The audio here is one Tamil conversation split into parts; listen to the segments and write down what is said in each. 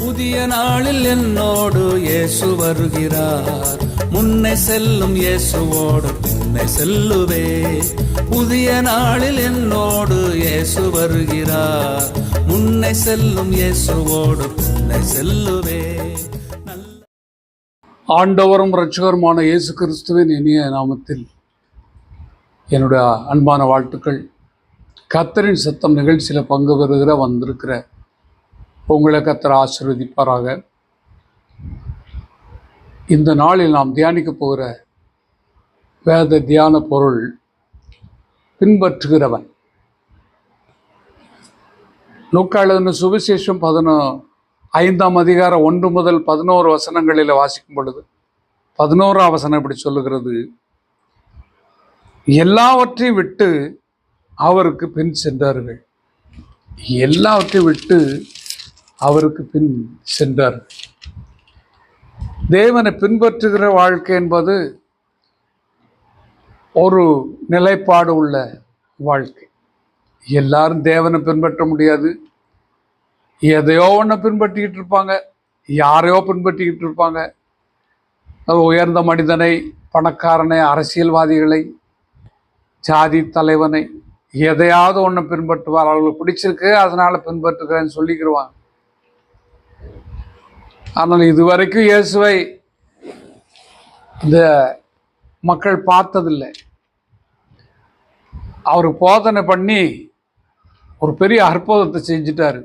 புதிய நாளில் என்னோடு இயேசு வருகிறார். முன்னை செல்லும் இயேசுவோடு பின்னே செல்லுவே. புதிய நாளில் என்னோடு இயேசு வருகிறார். முன்னை செல்லும் இயேசுவோடு பின்னே செல்லுவே. ஆண்டவரும் இரட்சகருமான இயேசு கிறிஸ்துவின் இனிய நாமத்தில் என்னுடைய அன்பான வாழ்த்துக்கள். கத்தரின் சத்தம் நிகழ்ச்சியில் பங்கு பெறுகிற வந்திருக்கிற உங்களை கத்தர் ஆசிர்வதிப்பாராக. இந்த நாளில் நாம் தியானிக்க போகிற வேத தியான பொருள் பின்பற்றுகிறவன். நூக்காளுன்னு சுவிசேஷம் பதினோ ஐந்தாம் அதிகாரம் ஒன்று முதல் பதினோரு வசனங்களில் வாசிக்கும் பொழுது பதினோராம் வசனம் இப்படி சொல்லுகிறது. எல்லாவற்றையும் விட்டு அவருக்கு பின் சென்றார்கள். எல்லாவற்றையும் விட்டு அவருக்கு பின் சென்றார். தேவனை பின்பற்றுகிற வாழ்க்கை என்பது ஒரு நிலைப்பாடு உள்ள வாழ்க்கை. எல்லாரும் தேவனை பின்பற்ற முடியாது. எதையோ ஒன்று பின்பற்றிக்கிட்டு இருப்பாங்க. யாரையோ பின்பற்றிக்கிட்டு இருப்பாங்க. உயர்ந்த மனிதனை பணக்காரனை அரசியல்வாதிகளை ஜாதி தலைவனை எதையாவது ஒன்று பின்பற்றுவார். அவர்களுக்கு பிடிச்சிருக்கு அதனால் பின்பற்றுகிறேன்னு சொல்லிக்கிடுவாங்க ஆனால் இதுவரைக்கும் இயேசுவை இந்த மக்கள் பார்த்ததில்லை. அவர் போதனை பண்ணி ஒரு பெரிய அற்புதத்தை செஞ்சிட்டாரு.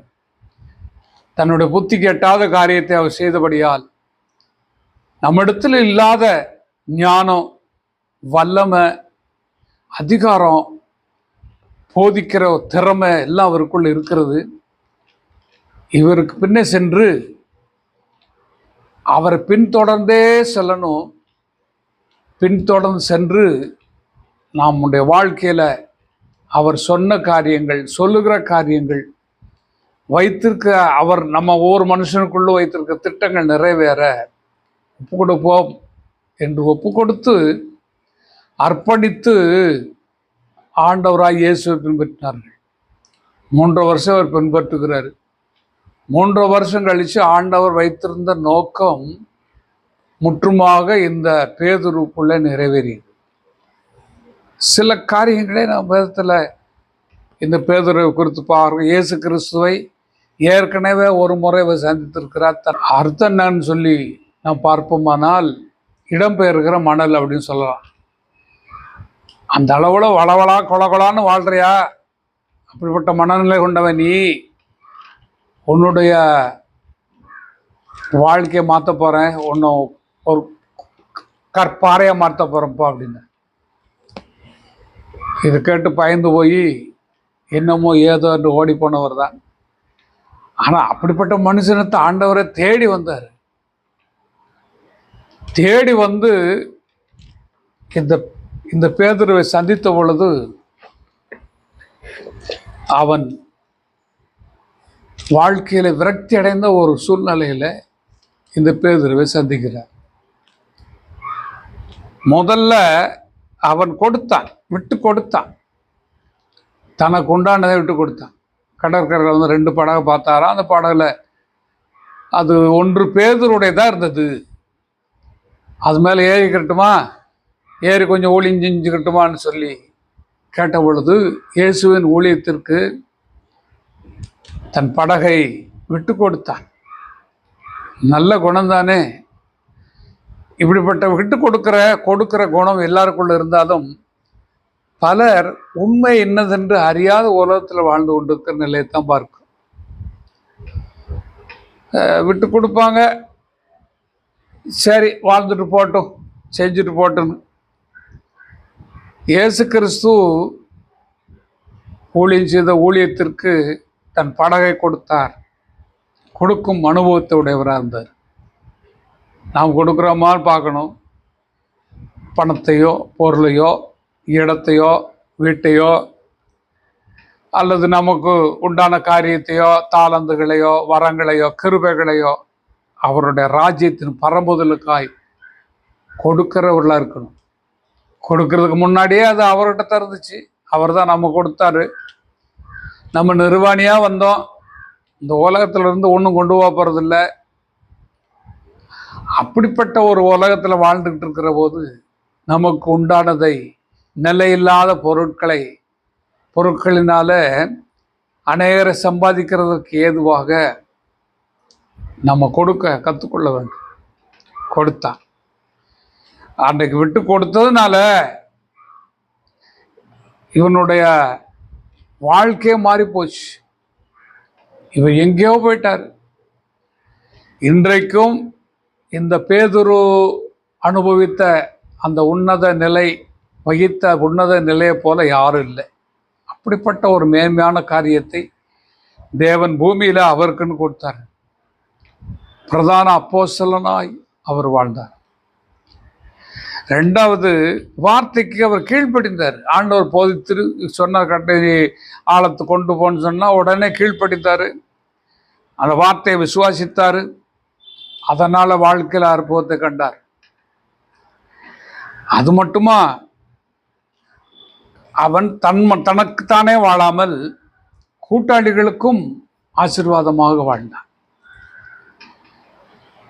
தன்னுடைய புத்தி கெட்டாத காரியத்தை அவர் செய்தபடியால் நம்மிடத்தில் இல்லாத ஞானம் வல்லமை அதிகாரம் போதிக்கிற திறமை எல்லாம் அவருக்குள்ள இருக்கிறது. இவருக்கு பின்னே சென்று அவரை பின்தொடர்ந்தே செல்லணும். பின்தொடர்ந்து சென்று நம்முடைய வாழ்க்கையில் அவர் சொன்ன காரியங்கள் சொல்லுகிற காரியங்கள் வைத்திருக்க அவர் நம்ம ஒவ்வொரு மனுஷனுக்குள்ளே வைத்திருக்க திட்டங்கள் நிறைவேற. ஒப்பு கொடுப்போம் என்று ஒப்பு கொடுத்து அர்ப்பணித்து ஆண்டவராக இயேசுவை பின்பற்றினார்கள். மூன்று வருஷம் அவர் பின்பற்றுகிறார். மூன்று வருஷம் கழித்து ஆண்டவர் வைத்திருந்த நோக்கம் முற்றுமாக இந்த பேதுருக்குள்ளே நிறைவேறியது. சில காரியங்களே நம்ம விதத்தில் இந்த பேதுருவை குறித்து பார்க்க இயேசு கிறிஸ்துவை ஏற்கனவே ஒரு முறை சந்தித்திருக்கிறார். தன் அர்த்தம் என்னன்னு சொல்லி நாம் பார்ப்போமானால் இடம்பெயர்கிற மணல் அப்படின்னு சொல்லலாம். அந்த அளவில் வளவளா கொலகொலான்னு வாழ்றியா? அப்படிப்பட்ட மனநிலை கொண்டவன் நீ. உன்னுடைய வாழ்க்கையை மாற்ற போகிறேன் ஒன்றும் ஒரு கற்பாறையாக மாற்ற போகிறேன்ப்பா அப்படின்னு. இதை கேட்டு பயந்து போய் என்னமோ ஏதோ என்று ஓடி போனவர் தான். ஆனால் அப்படிப்பட்ட மனுஷனத்தை ஆண்டவரை தேடி வந்தார். தேடி வந்து இந்த இந்த பேதுருவை சந்தித்த பொழுது அவன் வாழ்க்கையில் விரக்தி அடைந்த ஒரு சூழ்நிலையில் இந்த பேதுருவை சந்திக்கிறார். முதல்ல அவன் கொடுத்தான் விட்டு கொடுத்தான். தனக்கு உண்டானதை விட்டு கொடுத்தான். கடற்கரையில் வந்து ரெண்டு படகை பார்த்தாராம் அந்த படகுல அது ஒன்று பேதருடையதாக இருந்தது. அது மேலே ஏறிக்கட்டுமா ஏறி கொஞ்சம் ஒளிஞ்சிஞ்சுக்கட்டுமான்னு சொல்லி கேட்ட பொழுது இயேசுவின் ஊழியத்திற்கு தன் படகை விட்டு கொடுத்தான். நல்ல குணம்தானே? இப்படிப்பட்ட விட்டு கொடுக்கிற கொடுக்கிற குணம் எல்லாருக்குள்ள இருந்தாலும் பலர் உண்மை என்னதென்று அறியாத உலகத்தில் வாழ்ந்து கொண்டிருக்கிற நிலையை தான் பார்க்கும் விட்டு கொடுப்பாங்க. சரி வாழ்ந்துட்டு போட்டும் செஞ்சுட்டு போட்டுன்னு இயேசு கிறிஸ்து ஊழியம் செய்த ஊழியத்திற்கு தன் படகை கொடுத்தார். கொடுக்கும் அனுபவத்தை உடையவராக இருந்தார். நாம் கொடுக்குறோமான்னு பார்க்கணும். பணத்தையோ பொருளையோ இடத்தையோ வீட்டையோ அல்லது நமக்கு உண்டான காரியத்தையோ தாளந்துகளையோ வரங்களையோ கிருபைகளையோ அவருடைய ராஜ்யத்தின் பரம்புதலுக்காய் கொடுக்கிறவர்களாக இருக்கணும். கொடுக்கறதுக்கு முன்னாடியே அது அவர்கிட்ட தான் இருந்துச்சு அவர் தான் நம்ம கொடுத்தாரு. நம்ம நிர்வாணியாக வந்தோம். இந்த உலகத்துல இருந்து ஒன்றும் கொண்டு போக போகிறதில்ல அப்படிப்பட்ட ஒரு உலகத்தில் வாழ்ந்துகிட்டு இருக்கிற போது நமக்கு உண்டானதை நிலையில்லாத பொருட்களை பொருட்களினால அநேகரை சம்பாதிக்கிறதுக்கு ஏதுவாக நம்ம கொடுக்க கற்றுக்கொள்ள வேண்டும். கொடுத்தான். அன்றைக்கு விட்டு கொடுத்ததுனால இவனுடைய வாழ்க்கையே மாறி போச்சு. இவர் எங்கேயோ போயிட்டார். இன்றைக்கும் இந்த பேதுரு அனுபவித்த அந்த உன்னத நிலை வகித்த உன்னத நிலையை போல யாரும் இல்லை. அப்படிப்பட்ட ஒரு மேன்மையான காரியத்தை தேவன் பூமியில் அவருக்குன்னு கொடுத்தார். பிரதான அப்போசலனாய் அவர் வாழ்ந்தார். ரெண்டாவது வார்த்தைக்கு அவர் கீழ்ப்படிந்தார். ஆண்டவர் போதித்திரு சொன்ன கட்டை ஆழத்து கொண்டு போன்னு சொன்னா உடனே கீழ்ப்படிந்தார் அந்த வார்த்தையை விசுவாசித்தார். அதனால வாழ்க்கையில் அற்புதத்தை கண்டார். அது மட்டுமா? அவன் தன் தனக்குத்தானே வாழாமல் கூட்டாளிகளுக்கும் ஆசீர்வாதமாக வாழ்ந்தான்.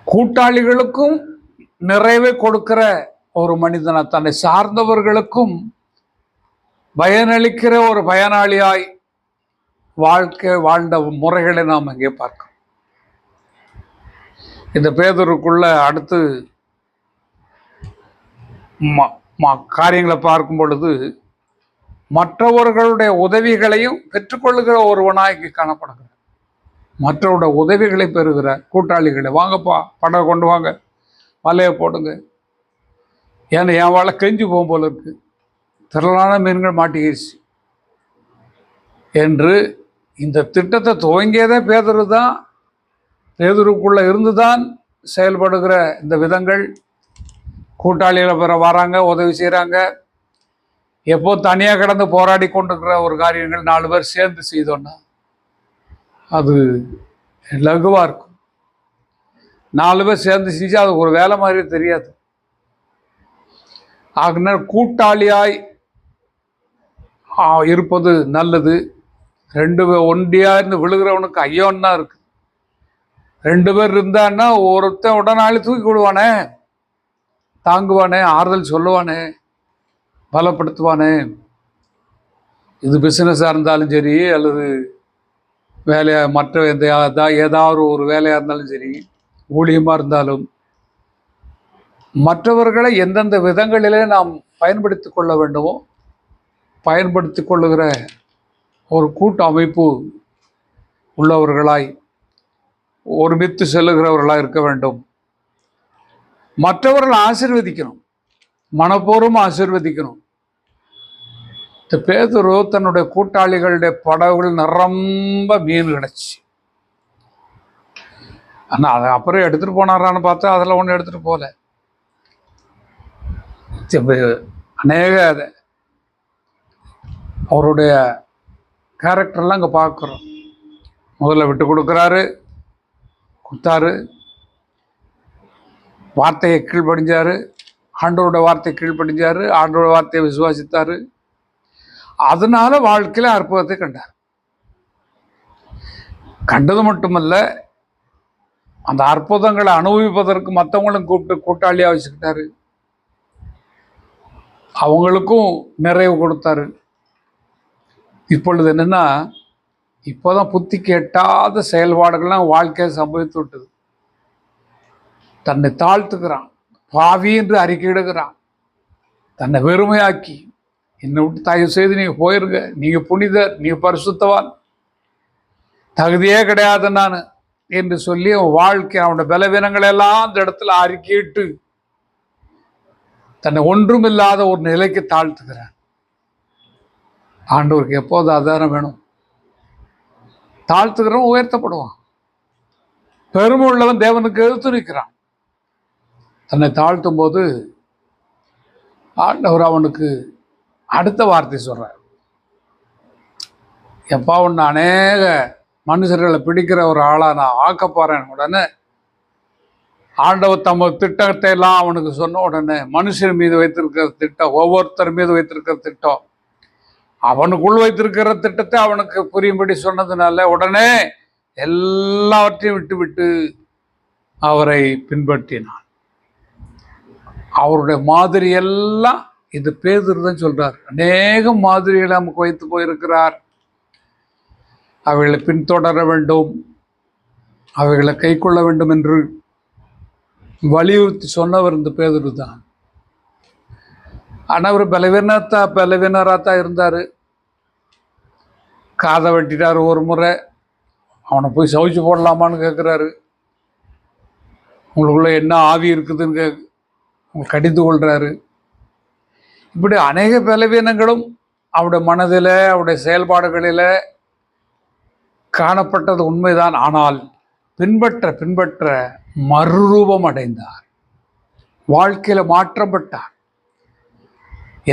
கூட்டாளிகளுக்கும் நிறைவே கொடுக்கிற ஒரு மனிதனா தன்னை சார்ந்தவர்களுக்கும் பயனளிக்கிற ஒரு பயனாளியாய் வாழ்க்கை வாழ்ந்த முறைகளை நாம் இங்கே பார்க்கிறோம். இந்த பேதருக்குள்ள அடுத்து காரியங்களை பார்க்கும் பொழுது மற்றவர்களுடைய உதவிகளையும் பெற்றுக்கொள்ளுகிற ஒருவனாய் இங்கே காணப்படுகிறார். மற்றவருடைய உதவிகளை பெறுகிற கூட்டாளிகளை வாங்கப்பா படம் கொண்டு வாங்க வலையை போடுங்க ஏன்னா என் வாழை கெஞ்சு போகும் போல இருக்கு. திரளான மீன்கள் மாட்டிக்கிடுச்சு என்று இந்த திட்டத்தை துவங்கியதே பேதரு தான். பேதருக்குள்ளே இருந்து தான் செயல்படுகிற இந்த விதங்கள். கூட்டாளிகளை பெற வராங்க உதவி செய்கிறாங்க எப்போ தனியாக கிடந்து போராடி கொண்டிருக்கிற ஒரு காரியங்கள் நாலு பேர் சேர்ந்து செய்தோன்னா அது லகுவாக இருக்கும். நாலு பேர் சேர்ந்து செஞ்சு அது ஒரு வேலை மாதிரி தெரியாது. ஆகின கூட்டாளியாய் இருப்பது நல்லது. ரெண்டு பேர் ஒண்டியா இருந்து விழுகிறவனுக்கு ஐயோன்னா இருக்கு. ரெண்டு பேர் இருந்தான்னா ஒருத்தன் உடனாளி தூக்கி விடுவானே தாங்குவானே ஆறுதல் சொல்லுவானே பலப்படுத்துவானே. இது பிஸ்னஸாக இருந்தாலும் சரி அல்லது வேலையாக மற்ற எந்த ஏதாவது ஒரு வேலையாக இருந்தாலும் சரி ஊழியமாக இருந்தாலும் மற்றவர்களை எந்தெந்த விதங்களிலே நாம் பயன்படுத்தி கொள்ள வேண்டுமோ பயன்படுத்தி கொள்ளுகிற ஒரு கூட்டு அமைப்பு உள்ளவர்களாய் ஒருமித்து செல்லுகிறவர்களாக இருக்க வேண்டும். மற்றவர்கள் ஆசிர்வதிக்கணும். மனப்பூர்வம் ஆசீர்வதிக்கணும். இந்த பேதுரு தன்னுடைய கூட்டாளிகளுடைய படகுகள் நிரம்ப மீன் கிடச்சி. ஆனால் அதை அப்புறம் எடுத்துகிட்டு போனாரான்னு பார்த்தா அதில் ஒன்றும் எடுத்துகிட்டு போகல. அநேக அவருடைய கேரக்டர்லாம் அங்கே பார்க்குறோம் முதல்ல விட்டு கொடுக்குறாரு கொடுத்தாரு. வார்த்தையை கீழ்படிஞ்சார் ஆண்டோட வார்த்தையை கீழ்படிஞ்சார் ஆண்டோட வார்த்தையை விசுவாசித்தார். அதனால வாழ்க்கையில் அற்புதத்தை கண்டார். கண்டது மட்டுமல்ல அந்த அற்புதங்களை அனுபவிப்பதற்கு மற்றவங்களும் கூப்பிட்டு கூட்டாளியாக வச்சுக்கிட்டாரு. அவங்களுக்கும் நிறைவு கொடுத்தாரு. இப்பொழுது என்னன்னா இப்போதான் புத்தி கெட்டாத செயல்பாடுகள்லாம் வாழ்க்கையை சம்பவித்து விட்டது. தன்னை தாழ்த்துக்கிறான் பாவி என்று அறிக்கையிடுகிறான். தன்னை வெறுமையாக்கி என்னை விட்டு தயவு செய்து நீங்கள் போயிருங்க. நீங்கள் புனிதர் நீங்கள் பரிசுத்தவான். தகுதியே கிடையாது நான் என்று சொல்லி அவன் வாழ்க்கை அவனோட பலவீனங்களெல்லாம் அந்த இடத்துல அறிக்கையிட்டு தன்னை ஒன்றுமில்லாத ஒரு நிலைக்கு தாழ்த்துகிறான். ஆண்டவருக்கு எப்போது ஆதாரம் வேணும்? தாழ்த்துக்கிறவன் உயர்த்தப்படுவான். பெருமை உள்ளவன் தேவனுக்கு எழுத்து நிற்கிறான் தன்னை தாழ்த்தும் போது ஆண்டவர் அவனுக்கு அடுத்த வார்த்தை சொல்கிறார் எப்பா உன்னை அநேக மனுஷர்களை பிடிக்கிற ஒரு ஆளாக நான் ஆக்கப் போறேன். உடனே ஆண்டவர் தமது திட்டத்தை எல்லாம் அவனுக்கு சொன்ன உடனே மனுஷன் மீது வைத்திருக்கிற திட்டம் ஒவ்வொருத்தர் மீது வைத்திருக்கிற திட்டம் அவனுக்குள் வைத்திருக்கிற திட்டத்தை அவனுக்கு புரியும்படி சொன்னதுனால உடனே எல்லாவற்றையும் விட்டுவிட்டு அவரை பின்பற்றினான். அவருடைய மாதிரி எல்லாம் இது பேதுரு தான் சொல்றார். அநேக மாதிரிகளை நமக்கு வைத்து போயிருக்கிறார். அவைகளை பின்தொடர வேண்டும். அவைகளை கைக்கொள்ள வேண்டும் என்று வலியுறுத்தி சொன்னவர் இந்த பேதுரு தான் ஆனால் அவர் பலவீனத்தா பலவீனராக தான் இருந்தார். காதை வெட்டிட்டார் ஒரு முறை. அவனை போய் சவுச்சு போடலாமான்னு கேட்குறாரு உங்களுக்குள்ளே என்ன ஆவி இருக்குதுன்னு கே உங்களை கடிந்து கொள்கிறாரு இப்படி அநேக பலவீனங்களும் அவருடைய மனதில் அவருடைய செயல்பாடுகளில் காணப்பட்டது உண்மைதான். ஆனால் பின்பற்ற பின்பற்ற மறுரூபம் அடைந்தார் வாழ்க்கையில் மாற்றப்பட்டார்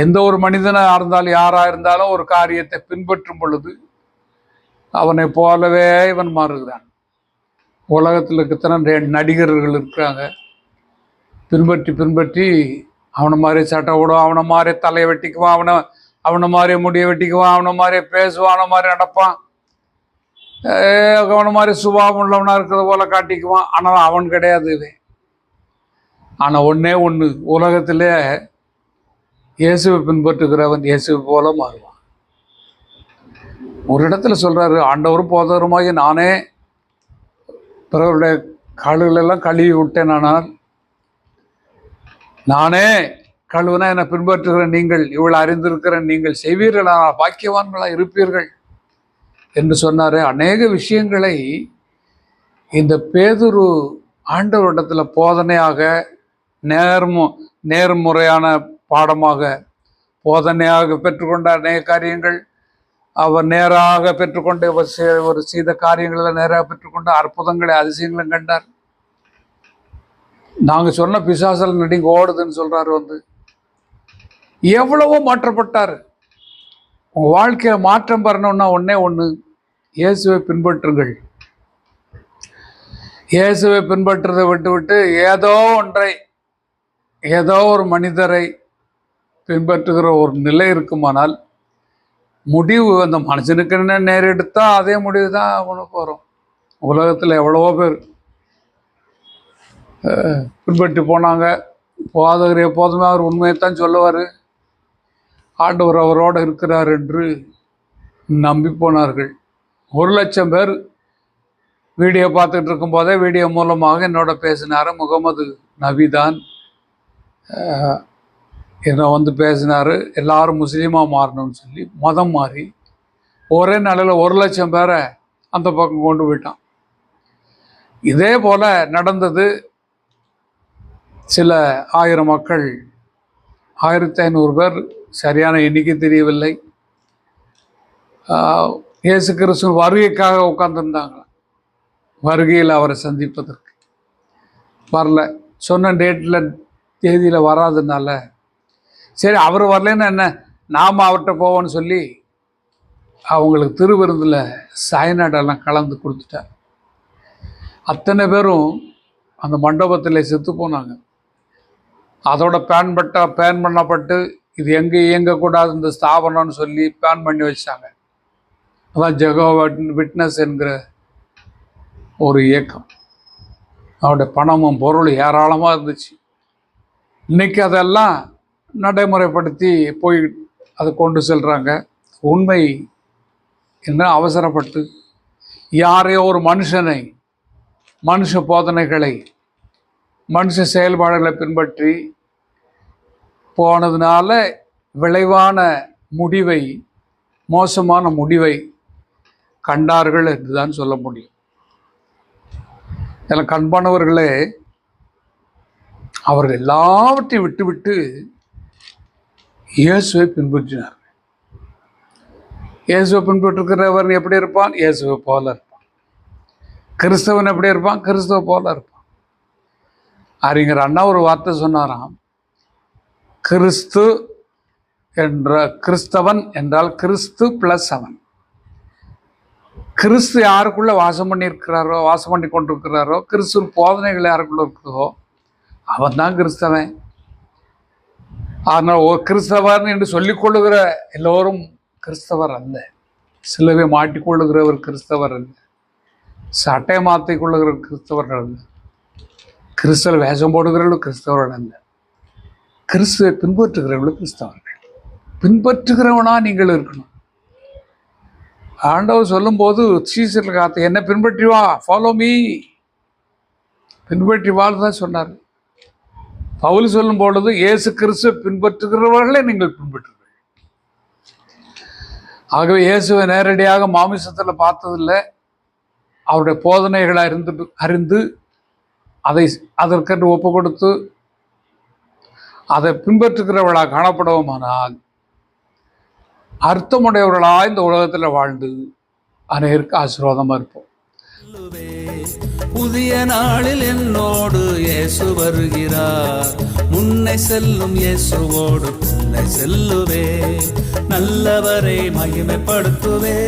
எந்த ஒரு மனிதனாக இருந்தாலும் யாராக இருந்தாலும் ஒரு காரியத்தை பின்பற்றும் பொழுது அவனை போலவே இவன் மாறுகிறான். உலகத்தில் இருக்கத்தனை நடிகர்கள் இருக்கிறாங்க. பின்பற்றி பின்பற்றி அவனை மாதிரி சட்டை விடும் அவனை மாதிரி தலையை வெட்டிக்குவான் அவனை அவனை மாதிரி முடியை வெட்டிக்குவான் அவனை மாதிரி பேசுவான் அவனை மாதிரி நடப்பான். அவனை மாதிரி சுபாவம் உள்ளவனாக இருக்கிறது போல காட்டிக்குவான். ஆனால் அவன் கிடையாது இவன் ஆனால் ஒன்றே ஒன்று உலகத்திலே இயேசுவை பின்பற்றுகிறவன் இயேசுவை போல மாறுவான். ஒரு இடத்துல சொல்கிறாரு ஆண்டவரும் போதவருமாகி நானே பிறருடைய கால்களெல்லாம் கழுவி விட்டேன் ஆனால் நானே கழுவுனா என்னை பின்பற்றுகிற நீங்கள் இவள் அறிந்திருக்கிற நீங்கள் செய்வீர்களா? பாக்கியவான்களா இருப்பீர்கள். என்று சொன்னார். அநேக விஷயங்களை இந்த பேதுரு ஆண்டவரிடத்தில் போதனையாக நேர்மு நேர்முறையான பாடமாக போதனையாக பெற்றுக்கொண்ட அநேக காரியங்கள் அவர் நேராக பெற்றுக்கொண்ட ஒரு ஒரு செய்த காரியங்களில் நேராக பெற்றுக்கொண்ட அற்புதங்களை அதிசயங்களும் கண்டார். நாங்கள் சொன்ன பிசாசல் நடிங்க ஓடுதுன்னு சொல்கிறார் வந்து. எவ்வளவோ மாற்றப்பட்டார். உங்கள் வாழ்க்கையில் மாற்றம் பெறணும்னா ஒன்றே ஒன்று இயேசுவை பின்பற்றுங்கள். இயேசுவை பின்பற்றுறதை விட்டுவிட்டு ஏதோ ஒன்றை ஏதோ ஒரு மனிதரை பின்பற்றுகிற ஒரு நிலை இருக்குமானால் முடிவு அந்த மனுஷனுக்கு என்ன நேரெடுத்தா அதே முடிவு தான் அவனுக்கு வரும். உலகத்தில் எவ்வளவோ பேர் பின்பற்றி போனாங்க. போதகர் எப்போதுமே அவர் உண்மையைத்தான் சொல்லுவார். ஆண்டவர் அவரோடு இருக்கிறார் என்று நம்பி போனார்கள். ஒரு லட்சம் பேர் வீடியோ பார்த்துட்டு இருக்கும்போதே வீடியோ மூலமாக என்னோட பேசினார். முகமது நபிதான் என்னை வந்து பேசினார். எல்லாரும் முஸ்லீமாக மாறணும்னு சொல்லி மதம் மாறி ஒரே நாளில் ஒரு லட்சம் பேரை அந்த பக்கம் கொண்டு போயிட்டான். இதே போல் நடந்தது சில ஆயிரம் மக்கள் ஆயிரத்தி ஐநூறு பேர் சரியான எண்ணிக்கை தெரியவில்லை. இயேசு கிறிஸ்து வருகைக்காக உட்கார்ந்துருந்தாங்க. வருகையில் அவரை சந்திப்பதற்கு. வரல. சொன்ன டேட்டில் தேதியில் வராதனால சரி அவர் வரலன்னு என்ன? நாம் அவர்கிட்ட போவோன்னு சொல்லி அவங்களுக்கு திருவிருந்தில் சாய்நாடெல்லாம் கலந்து கொடுத்துட்டார். அத்தனை பேரும் அந்த மண்டபத்தில் செத்து போனாங்க. அதோட பேன்பட்ட பேன் பண்ணப்பட்டு இது எங்கே இயங்கக்கூடாது இந்த ஸ்தாபனம்னு சொல்லி பிளான் பண்ணி வச்சாங்க. அதான் ஜெகோ விட்னஸ் என்கிற ஒரு இயக்கம். அவருடைய பணமும் பொருளும் ஏராளமாக இருந்துச்சு. இன்னைக்கு அதெல்லாம் நடைமுறைப்படுத்தி போய் அதை கொண்டு செல்கிறாங்க உண்மை என்ன அவசரப்பட்டு யாரையோ ஒரு மனுஷனை மனுஷ போதனைகளை மனுஷ செயல்பாடுகளை பின்பற்றி போனதுனால விளைவான முடிவை மோசமான முடிவை கண்டார்கள் என்றுதான் சொல்ல முடியும். எனக்கு அன்பானவர்களே அவர்கள் எல்லாவற்றையும் விட்டுவிட்டு இயேசுவை பின்பற்றினார் இயேசுவை பின்பற்றுகிறவன் எப்படி இருப்பான்? இயேசுவை போல இருப்பான். கிறிஸ்தவன் எப்படி இருப்பான்? கிறிஸ்துவ போல இருப்பான். அறிஞர் அண்ணா ஒரு வார்த்தை சொன்னாராம் கிறிஸ்து என்ற கிறிஸ்தவன் என்றால் கிறிஸ்து பிளஸ் அவன். கிறிஸ்து யாருக்குள்ள வாசம் பண்ணியிருக்கிறாரோ வாசம் பண்ணி கொண்டிருக்கிறாரோ கிறிஸ்து போதனைகள் யாருக்குள்ள இருக்குதோ அவன் தான் கிறிஸ்தவன். ஆனால் ஓ கிறிஸ்தவன் என்று சொல்லிக்கொள்ளுகிற எல்லோரும் கிறிஸ்தவர் அல்ல. சிலவே மாட்டிக்கொள்ளுகிறவர் கிறிஸ்தவர் அல்ல. சட்டை மாற்றிக்கொள்ளுகிற கிறிஸ்தவர்கள் அல்ல. கிறிஸ்தவர் வேஷம் போடுகிறவர்கள் கிறிஸ்தவர்கள் அல்ல. கிறிஸ்துவை பின்பற்றுகிறவர்கள் கிறிஸ்தவர்கள். பின்பற்றுகிறவனா நீங்கள் இருக்கணும். ஆண்டவர் சொல்லும்போது சீசர் காத்து என்ன பின்பற்றி வா ஃபாலோ மீ பின்பற்றி வாழ் தான் சொன்னார். பவுல் சொல்லும் பொழுது இயேசு கிறிஸ்துவை பின்பற்றுகிறவர்களே நீங்கள் பின்பற்றுங்கள். ஆகவே இயேசுவை நேரடியாக மாமிசத்தில் பார்த்ததில்லை. அவருடைய போதனைகளை அறிந்து அறிந்து அதை அதற்கென்று ஒப்பு கொடுத்து அதை பின்பற்றுகிறவர்களாக காணப்படுவோமானால் அர்த்தமுடையவர்களாக இந்த உலகத்தில் வாழ்ந்து அநேருக்கு ஆசீர்வாதமாக இருப்போம். புதிய நாளில் என்னோடு இயேசு வருகிறார். முன்னை செல்லும் இயேசுவோடு பின்னை செல்லுவே நல்லவரை மகிமைப்படுத்துவே.